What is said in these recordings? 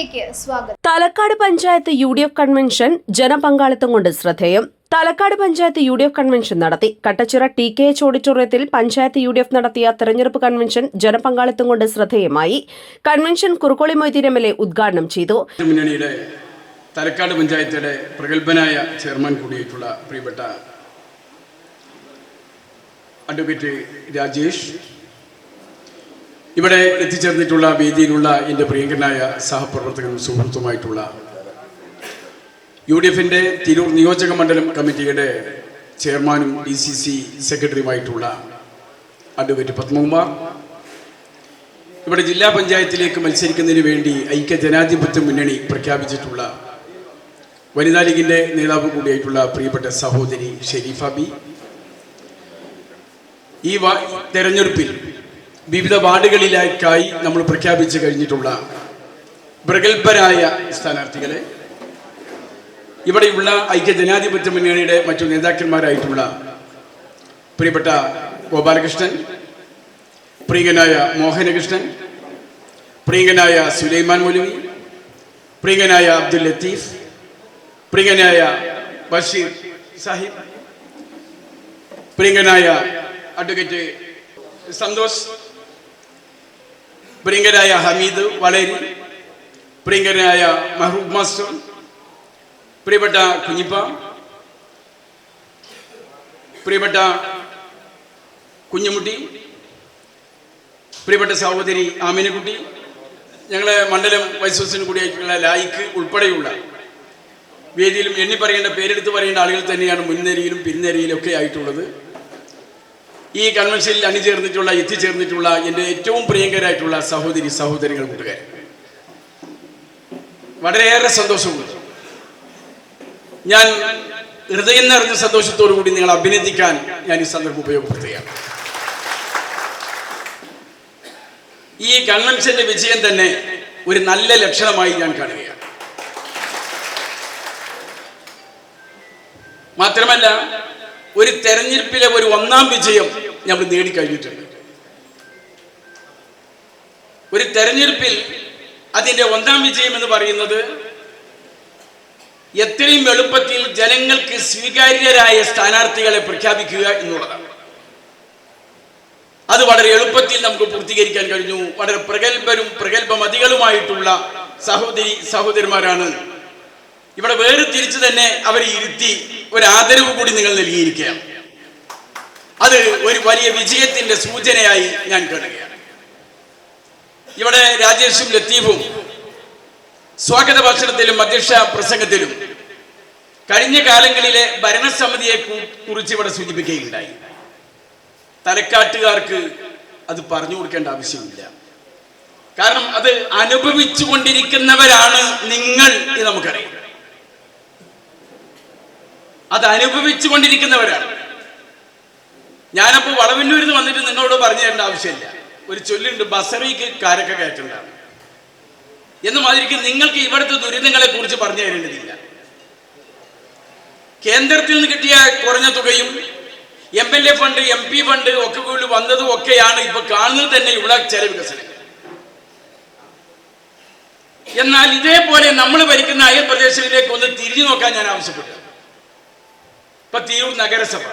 ന്യൂസിലേക്ക് സ്വാഗതം. Thalakkad panchayat U D F convention ജനപങ്കാളിത്തം കൊണ്ട് ശ്രദ്ധേയം. Thalakkad panchayat U D F convention നടത്തി. കട്ടച്ചിറ ടി കെ എച്ച് ഓഡിറ്റോറിയത്തിൽ പഞ്ചായത്ത് യു ഡി എഫ് നടത്തിയ തെരഞ്ഞെടുപ്പ് കൺവെൻഷൻ ജനപങ്കാളിത്തം കൊണ്ട് ശ്രദ്ധേയമായി. Convention Kurukkoli Moideen M L A ഉദ്ഘാടനം ചെയ്തു. മുന്നണിയുടെ തലക്കാട് പഞ്ചായത്തിയുടെ പ്രഗത്ഭനായ ചെയർമാൻ കൂടിയായിട്ടുള്ള പ്രിയപ്പെട്ട അഡ്വക്കേറ്റ് രാജേഷ് ഇവിടെ എത്തിച്ചേർന്നിട്ടുള്ള വേദിയിലുള്ള എന്റെ പ്രിയങ്കരനായ സഹപ്രവർത്തകനും സുഹൃത്തുമായിട്ടുള്ള യു ഡി എഫിന്റെ തിരൂർ നിയോജക മണ്ഡലം കമ്മിറ്റിയുടെ ചെയർമാനും ഡി സി സി സെക്രട്ടറിയുമായിട്ടുള്ള അഡ്വക്കേറ്റ് പത്മകുമാർ. ഇവിടെ ജില്ലാ പഞ്ചായത്തിലേക്ക് മത്സരിക്കുന്നതിന് വേണ്ടി ഐക്യ ജനാധിപത്യ മുന്നണി പ്രഖ്യാപിച്ചിട്ടുള്ള വനിതാ ലീഗിന്റെ നേതാവ് കൂടിയായിട്ടുള്ള പ്രിയപ്പെട്ട സഹോദരി ഷെരീഫ ബി. ഈ തെരഞ്ഞെടുപ്പിൽ വിവിധ വാർഡുകളിലേക്കായി നമ്മൾ പ്രഖ്യാപിച്ചു കഴിഞ്ഞിട്ടുള്ള പ്രഗത്ഭരായ സ്ഥാനാർത്ഥികളെ ഇവിടെയുള്ള ഐക്യ ജനാധിപത്യ മുന്നണിയുടെ മറ്റു നേതാക്കന്മാരായിട്ടുള്ള പ്രിയപ്പെട്ട ഗോപാലകൃഷ്ണൻ പ്രിയങ്കനായ മോഹനകൃഷ്ണൻ പ്രിയങ്കനായ സുലൈമാൻ മൊലുവി പ്രിയങ്കനായ അബ്ദുൽ ലത്തീഫ് പ്രിയങ്കനായ ബഷീർ സാഹിബ് പ്രിയങ്കനായ അഡ്വക്കേറ്റ് സന്തോഷ് പ്രിയങ്കനായ ഹമീദ് വളരി പ്രിയങ്കരനായ മെഹ്റൂബ് മാസ്റ്റർ പ്രിയപ്പെട്ട കുഞ്ഞിപ്പ പ്രിയപ്പെട്ട കുഞ്ഞുമുട്ടി പ്രിയപ്പെട്ട സഹോദരി ആമിനക്കുട്ടി ഞങ്ങളെ മണ്ഡലം വൈസ് പ്രസിഡന്റ് കൂടിയായിട്ടുള്ള ലായിക്ക് ഉൾപ്പെടെയുള്ള വേദിയിലും എണ്ണി പറയേണ്ട പേരെടുത്ത് പറയേണ്ട ആളുകൾ തന്നെയാണ് മുൻനിരയിലും പിൻനിരയിലും ഒക്കെ ആയിട്ടുള്ളത്. ഈ കൺവെൻഷനിൽ അണിചേർന്നിട്ടുള്ള എത്തിച്ചേർന്നിട്ടുള്ള എന്റെ ഏറ്റവും പ്രിയങ്കരായിട്ടുള്ള സഹോദരി സഹോദരികൾ കൂട്ടുകാർ വളരെയേറെ സന്തോഷമുണ്ട്. ഞാൻ ഹൃദയം നിറഞ്ഞ സന്തോഷത്തോടു കൂടി നിങ്ങൾ അഭിനന്ദിക്കാൻ ഞാൻ ഈ സന്ദർഭം ഉപയോഗപ്പെടുത്തുകയാണ്. ഈ കൺവെൻഷന്റെ വിജയം തന്നെ ഒരു നല്ല ലക്ഷണമായി ഞാൻ കാണുകയാണ്. മാത്രമല്ല ഒരു തെരഞ്ഞെടുപ്പിലെ ഒരു ഒന്നാം വിജയം നമ്മൾ നേടിക്കഴിഞ്ഞിട്ടുണ്ട്. ഒരു തെരഞ്ഞെടുപ്പിൽ അതിന്റെ ഒന്നാം വിജയം എന്ന് പറയുന്നത് എത്രയും എളുപ്പത്തിൽ ജനങ്ങൾക്ക് സ്വീകാര്യരായ സ്ഥാനാർത്ഥികളെ പ്രഖ്യാപിക്കുക എന്നുള്ളതാണ്. അത് വളരെ എളുപ്പത്തിൽ നമുക്ക് പൂർത്തീകരിക്കാൻ കഴിഞ്ഞു. വളരെ പ്രഗത്ഭരും പ്രഗത്ഭമതികളുമായിട്ടുള്ള സഹോദരി സഹോദരന്മാരാണ്. ഇവിടെ വേറെ തിരിച്ചു തന്നെ അവരെ ഇരുത്തി ഒരു ആദരവ് കൂടി നിങ്ങൾ നൽകിയിരിക്കുകയാണ്. അത് ഒരു വലിയ വിജയത്തിന്റെ സൂചനയായി ഞാൻ കാണുകയാണ്. ഇവിടെ രാജേഷും ലത്തീഫും സ്വാഗത ഭാഷണത്തിലും അധ്യക്ഷ പ്രസംഗത്തിലും കഴിഞ്ഞ കാലങ്ങളിലെ ഭരണസമിതിയെ കുറിച്ച് ഇവിടെ സൂചിപ്പിക്കുകയുണ്ടായി. തലക്കാട്ടുകാർക്ക് അത് പറഞ്ഞു കൊടുക്കേണ്ട ആവശ്യമില്ല. കാരണം അത് അനുഭവിച്ചു കൊണ്ടിരിക്കുന്നവരാണ് നിങ്ങൾ നമുക്കറിയാം. അത് അനുഭവിച്ചു കൊണ്ടിരിക്കുന്നവരാണ്. ഞാനപ്പോൾ വളവന്നൂരിൽ നിന്ന് വന്നിട്ട് നിങ്ങളോട് പറഞ്ഞു തരേണ്ട ആവശ്യമില്ല. ഒരു ചൊല്ലുണ്ട് ബസറിക്ക് കാരൊക്കെ കയറ്റുണ്ടാണ് എന്ന് മാതിരിക്ക് നിങ്ങൾക്ക് ഇവിടുത്തെ ദുരിതങ്ങളെ കുറിച്ച് പറഞ്ഞു തരേണ്ടതില്ല. കേന്ദ്രത്തിൽ നിന്ന് കിട്ടിയ കുറഞ്ഞ തുകയും M L A fund M P fund ഒക്കെ കൂടി വന്നതും ഒക്കെയാണ് ഇപ്പൊ കാണുന്നത് തന്നെ ഇവിടെ ചില വികസനം എന്നാൽ ഇതേപോലെ നമ്മൾ ഭരിക്കുന്ന അയൽ പ്രദേശങ്ങളിലേക്ക് ഒന്ന് തിരിഞ്ഞു നോക്കാൻ ഞാൻ ആവശ്യപ്പെട്ടു. ഇപ്പൊ തിരൂർ നഗരസഭ.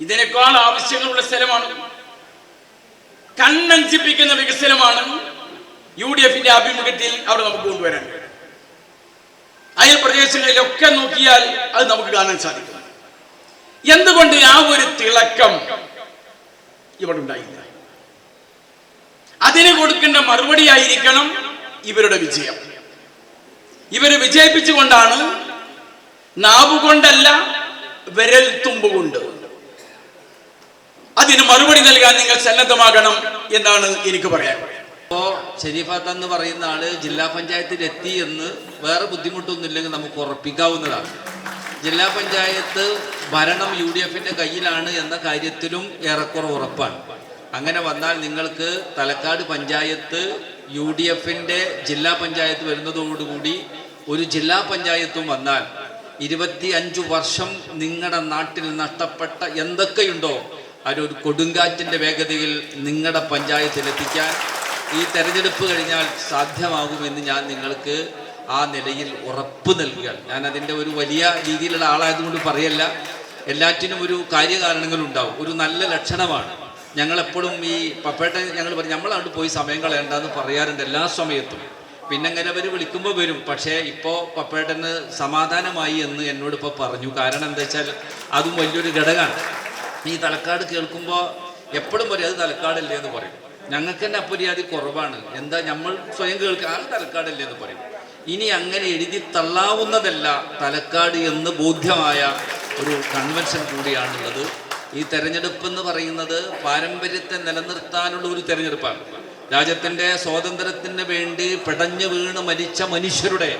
ഇതിനേക്കാൾ ആവശ്യങ്ങളുള്ള സ്ഥലമാണ്. കണ്ണഞ്ചിപ്പിക്കുന്ന വികസനമാണ് യു ഡി എഫിന്റെ ആഭിമുഖ്യത്തിൽ അവിടെ നമുക്ക് കൊണ്ടുവരാൻ. അയൽ പ്രദേശങ്ങളിലൊക്കെ നോക്കിയാൽ അത് നമുക്ക് കാണാൻ സാധിക്കും. എന്തുകൊണ്ട് ആ ഒരു തിളക്കം ഇവിടെ ഉണ്ടായില്ല? അതിന് കൊടുക്കേണ്ട മറുപടി ആയിരിക്കണം ഇവരുടെ വിജയം. ഇവരെ വിജയിപ്പിച്ചുകൊണ്ടാണ് നാവുകൊണ്ടല്ല വിരൽ തുമ്പുകൊണ്ട്. അതിന് മറുപടി നൽകാൻ നിങ്ങൾ സന്നദ്ധമാകണം എന്നാണ് എനിക്ക് പറയാൻ. ഇപ്പോൾ ഷെരീഫാത്ത എന്ന് പറയുന്ന ആൾ ജില്ലാ പഞ്ചായത്തിൽ എത്തി എന്ന് വേറെ ബുദ്ധിമുട്ടൊന്നുമില്ലെങ്കിൽ നമുക്ക് ഉറപ്പിക്കാവുന്നതാണ്. ജില്ലാ പഞ്ചായത്ത് ഭരണം യു ഡി എഫിന്റെ കയ്യിലാണ് എന്ന കാര്യത്തിലും ഏറെക്കുറെ ഉറപ്പാണ്. അങ്ങനെ വന്നാൽ നിങ്ങൾക്ക് തലക്കാട് പഞ്ചായത്ത് യു ഡി എഫിന്റെ ജില്ലാ പഞ്ചായത്ത് വരുന്നതോടുകൂടി ഒരു ജില്ലാ പഞ്ചായത്തും വന്നാൽ ഇരുപത്തി അഞ്ചു വർഷം നിങ്ങളുടെ നാട്ടിൽ നഷ്ടപ്പെട്ട എന്തൊക്കെയുണ്ടോ? അതൊരു കൊടുങ്കാറ്റിന്റെ വേഗതയിൽ നിങ്ങളുടെ പഞ്ചായത്തിലെത്തിക്കാൻ ഈ തെരഞ്ഞെടുപ്പ് കഴിഞ്ഞാൽ സാധ്യമാകുമെന്ന് ഞാൻ നിങ്ങൾക്ക് ആ നിലയിൽ ഉറപ്പ് നൽകുകയാണ്. ഞാൻ അതിന്റെ ഒരു വലിയ രീതിയിലുള്ള ആളായതുകൊണ്ട് പറയല്ല. എല്ലാറ്റിനും ഒരു കാര്യകാരണങ്ങളുണ്ടാവും. ഒരു നല്ല ലക്ഷണമാണ്. ഞങ്ങളെപ്പോഴും ഈ പപ്പേട്ട ഞങ്ങൾ പറയും നമ്മളവിടെ പോയി സമയം കളയണ്ടെന്ന് പറയാറുണ്ട് എല്ലാ സമയത്തും. പിന്നെ അങ്ങനെ അവർ വിളിക്കുമ്പോൾ വരും. പക്ഷേ ഇപ്പോൾ പപ്പേട്ടന് സമാധാനമായി എന്ന് എന്നോട് ഇപ്പോൾ പറഞ്ഞു. കാരണം എന്താ വെച്ചാൽ അതും വലിയൊരു ഘടകമാണ്. ഈ തലക്കാട് കേൾക്കുമ്പോൾ എപ്പോഴും പറയും അത് തലക്കാടല്ലേ എന്ന് പറയും. ഞങ്ങൾക്ക് തന്നെ അപ്പൊരിയാതി കുറവാണ്. എന്താ നമ്മൾ സ്വയം കേൾക്കുക ആ തലക്കാടല്ലേ എന്ന് പറയും. ഇനി അങ്ങനെ എഴുതി തള്ളാവുന്നതല്ല തലക്കാട് എന്ന് ബോധ്യമായ ഒരു കൺവെൻഷൻ കൂടിയാണുള്ളത്. ഈ തെരഞ്ഞെടുപ്പ് എന്ന് പറയുന്നത് പാരമ്പര്യത്തെ നിലനിർത്താനുള്ള ഒരു തെരഞ്ഞെടുപ്പാണ്. രാജ്യത്തിന്റെ സ്വാതന്ത്ര്യത്തിന് വേണ്ടി പിടഞ്ഞു വീണ് മരിച്ച മനുഷ്യരുടെ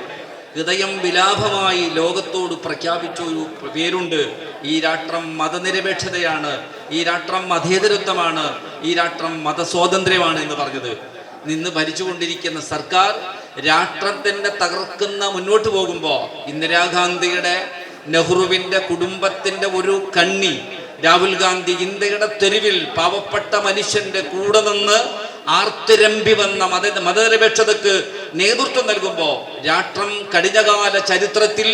ഹൃദയം വിലാപമായി ലോകത്തോട് പ്രഖ്യാപിച്ച ഒരു പേരുണ്ട്. ഈ രാഷ്ട്രം മതനിരപേക്ഷതയാണ്. ഈ രാഷ്ട്രം മതേതരത്വമാണ്. ഈ രാഷ്ട്രം മതസ്വാതന്ത്ര്യമാണ് എന്ന് പറഞ്ഞത്. നിന്ന് ഭരിച്ചുകൊണ്ടിരിക്കുന്ന സർക്കാർ രാഷ്ട്രത്തിന്റെ തകർക്കുന്ന മുന്നോട്ട് പോകുമ്പോൾ ഇന്ദിരാഗാന്ധിയുടെ നെഹ്റുവിന്റെ കുടുംബത്തിന്റെ ഒരു കണ്ണി രാഹുൽ ഗാന്ധി ഇന്ത്യയുടെ തെരുവിൽ പാവപ്പെട്ട മനുഷ്യന്റെ കൂടെ നിന്ന് ആർത്തിരമ്പി വന്ന മത മതനിരപേക്ഷതക്ക് നേതൃത്വം നൽകുമ്പോൾ രാഷ്ട്രം കഴിഞ്ഞകാല ചരിത്രത്തിൽ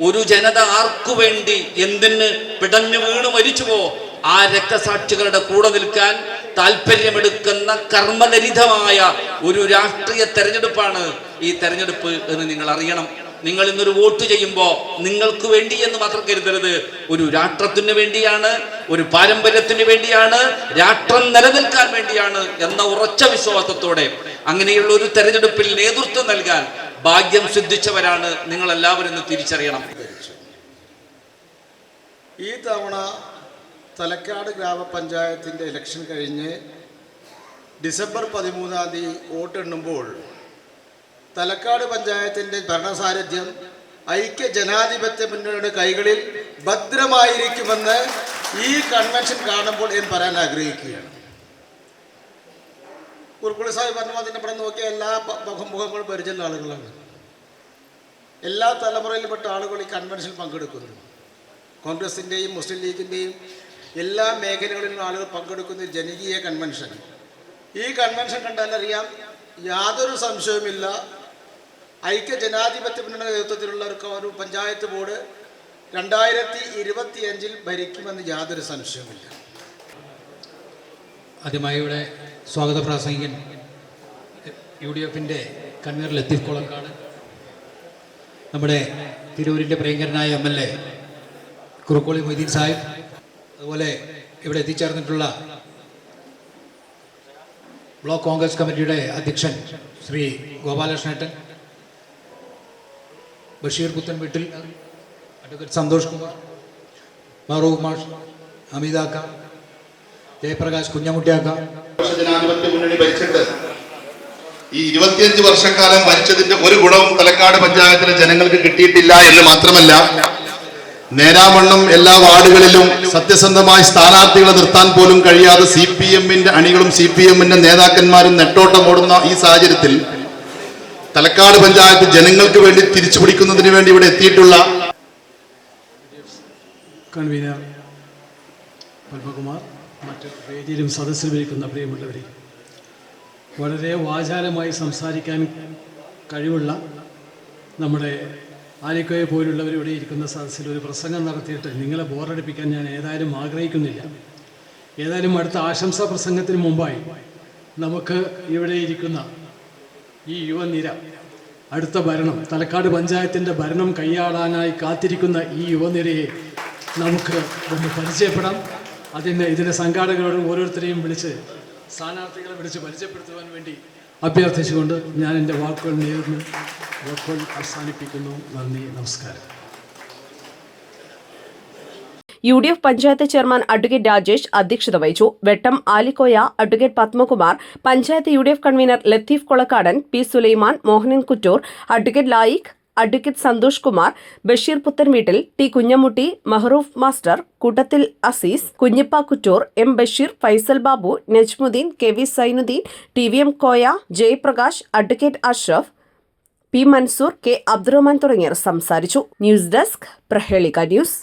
ഒരു ജനത ആർക്കു വേണ്ടി എന്തിന് പിടഞ്ഞു വീണ് മരിച്ചുവോ ആ രക്തസാക്ഷികളുടെ കൂടെ നിൽക്കാൻ താല്പര്യമെടുക്കുന്ന കർമ്മലരിതമായ ഒരു രാഷ്ട്രീയ തെരഞ്ഞെടുപ്പാണ് ഈ തെരഞ്ഞെടുപ്പ് എന്ന് നിങ്ങൾ അറിയണം. നിങ്ങൾ ഇന്നൊരു വോട്ട് ചെയ്യുമ്പോൾ നിങ്ങൾക്ക് വേണ്ടി എന്ന് മാത്രം കരുതരുത്. ഒരു രാഷ്ട്രത്തിന് വേണ്ടിയാണ് ഒരു പാരമ്പര്യത്തിന് വേണ്ടിയാണ് രാഷ്ട്രം നിലനിൽക്കാൻ വേണ്ടിയാണ് എന്ന ഉറച്ച വിശ്വാസത്തോടെ അങ്ങനെയുള്ള ഒരു തെരഞ്ഞെടുപ്പിൽ നേതൃത്വം നൽകാൻ ഭാഗ്യം സിദ്ധിച്ചവരാണ് നിങ്ങൾ എല്ലാവരും തിരിച്ചറിയണം. ഈ തവണ തലക്കാട് ഗ്രാമപഞ്ചായത്തിന്റെ ഇലക്ഷൻ കഴിഞ്ഞ് ഡിസംബർ പതിമൂന്നാം തീയതി വോട്ടെണ്ണുമ്പോൾ തലക്കാട് പഞ്ചായത്തിന്റെ ഭരണസാരഥ്യം ഐക്യ ജനാധിപത്യ മുന്നണിയുടെ കൈകളിൽ ഭദ്രമായിരിക്കുമെന്ന് ഈ കൺവെൻഷൻ കാണുമ്പോൾ ഞാൻ പറയാൻ ആഗ്രഹിക്കുകയാണ്. കുറുക്കുളി സാഹിബ് പറഞ്ഞ അതിനെ ഇവിടെ നോക്കിയ എല്ലാ മുഖമുഖങ്ങളും മുഖങ്ങളും പരിചയമുള്ള ആളുകളാണ്. എല്ലാ തലമുറയിൽപ്പെട്ട ആളുകൾ ഈ കൺവെൻഷനിൽ പങ്കെടുക്കുന്നു. കോൺഗ്രസിന്റെയും മുസ്ലിം ലീഗിന്റെയും എല്ലാ മേഖലകളിലും ആളുകൾ പങ്കെടുക്കുന്ന ജനകീയ കൺവെൻഷൻ ഈ കൺവെൻഷൻ കണ്ടാലറിയാം യാതൊരു സംശയവുമില്ല. ഐക്യ ജനാധിപത്യ മുന്നണി നേതൃത്വത്തിലുള്ള ഒരു പഞ്ചായത്ത് ബോർഡ് രണ്ടായിരത്തി ഇരുപത്തി അഞ്ചിൽ ഭരിക്കുമെന്ന് യാതൊരു സംശയവുമില്ല. ആദ്യമായി ഇവിടെ സ്വാഗത പ്രാസംഗികൻ യു ഡി എഫിന്റെ കൺവീനർ ലത്തീഫ് നമ്മുടെ തിരൂരിന്റെ പ്രിയങ്കരനായ M L A Kurukkoli Moideen Sahib അതുപോലെ ഇവിടെ എത്തിച്ചേർന്നിട്ടുള്ള ബ്ലോക്ക് കോൺഗ്രസ് കമ്മിറ്റിയുടെ അധ്യക്ഷൻ ശ്രീ ഗോപാലകൃഷ്ണേട്ടൻ ബഷീർ പുത്തൻ വീട്ടിൽ അഡ്വക്കേറ്റ് സന്തോഷ് കുമാർ ഫാറൂഖ് മാഷ് അമിതാക്ക ജയപ്രകാശ് കുഞ്ഞമുട്ടിയാക്ക മുന്നണി ഭരിച്ചിട്ട് ഈ ഇരുപത്തിയഞ്ച് വർഷക്കാലം ഭരിച്ചതിന്റെ ഒരു ഗുണവും തലക്കാട് പഞ്ചായത്തിലെ ജനങ്ങൾക്ക് കിട്ടിയിട്ടില്ല എന്ന് മാത്രമല്ല നേരാവണ്ണം എല്ലാ വാർഡുകളിലും സത്യസന്ധമായി സ്ഥാനാർത്ഥികളെ നിർത്താൻ പോലും കഴിയാതെ സി പി എമ്മിന്റെ അണികളും സി പി എമ്മിന്റെ നേതാക്കന്മാരും നെട്ടോട്ടമോടുന്ന ഈ സാഹചര്യത്തിൽ തലക്കാട് പഞ്ചായത്ത് ജനങ്ങൾക്ക് വേണ്ടി തിരിച്ചു പിടിക്കുന്നതിന് വേണ്ടി ഇവിടെ എത്തിയിട്ടുള്ള കൺവീനർ പത്മകുമാർ മറ്റ് വേദിയിലും സദസ്സിൽ ഇരിക്കുന്ന പ്രിയമുള്ളവരെ വളരെ വാചാലമായി സംസാരിക്കാൻ കഴിവുള്ള നമ്മുടെ ആലിക്കോയെ പോലുള്ളവർ ഇവിടെ ഇരിക്കുന്ന സദസ്സിൽ ഒരു പ്രസംഗം നടത്തിയിട്ട് നിങ്ങളെ ബോറടിപ്പിക്കാൻ ഞാൻ ഏതായാലും ആഗ്രഹിക്കുന്നില്ല. ഏതായാലും അടുത്ത ആശംസാ പ്രസംഗത്തിന് മുമ്പായി നമുക്ക് ഇവിടെ ഇരിക്കുന്ന ഈ യുവനിര അടുത്ത ഭരണം തലക്കാട് പഞ്ചായത്തിന്റെ ഭരണം കൈയാടാനായി കാത്തിരിക്കുന്ന ഈ യുവനിരയെ നമുക്ക് ഒന്ന് പരിചയപ്പെടാം. അതിന് ഇതിന്റെ സംഘാടകരോടും ഓരോരുത്തരെയും വിളിച്ച് സ്ഥാനാർത്ഥികളെ വിളിച്ച് പരിചയപ്പെടുത്തുവാൻ വേണ്ടി അഭ്യർത്ഥിച്ചുകൊണ്ട് ഞാൻ എന്റെ വാക്കുകൾ നേരിടുന്നു. വാക്കുകൾ അവസാനിപ്പിക്കുന്നു. നന്ദി നമസ്കാരം. U D F panchayat chairman advocate Rajesh അധ്യക്ഷത വഹിച്ചു. Vettam Alikoya advocate Padmakumar panchayat U D F convener Latheef Kolakkadan P Sulaiman Mohanan Kuttur advocate Laiq advocate Santhosh Kumar Basheer Puthanveettil T Kunhammutty Mahroof master കൂട്ടത്തിൽ Azeez Kunhippa Kuttur M Basheer Faisal Babu Najmuddin K V Sainuddin T V M Koya Jayaprakash advocate Ashraf P Mansoor K Abdurahman തുടങ്ങിയവർ സംസാരിച്ചു. News desk Prahelika news.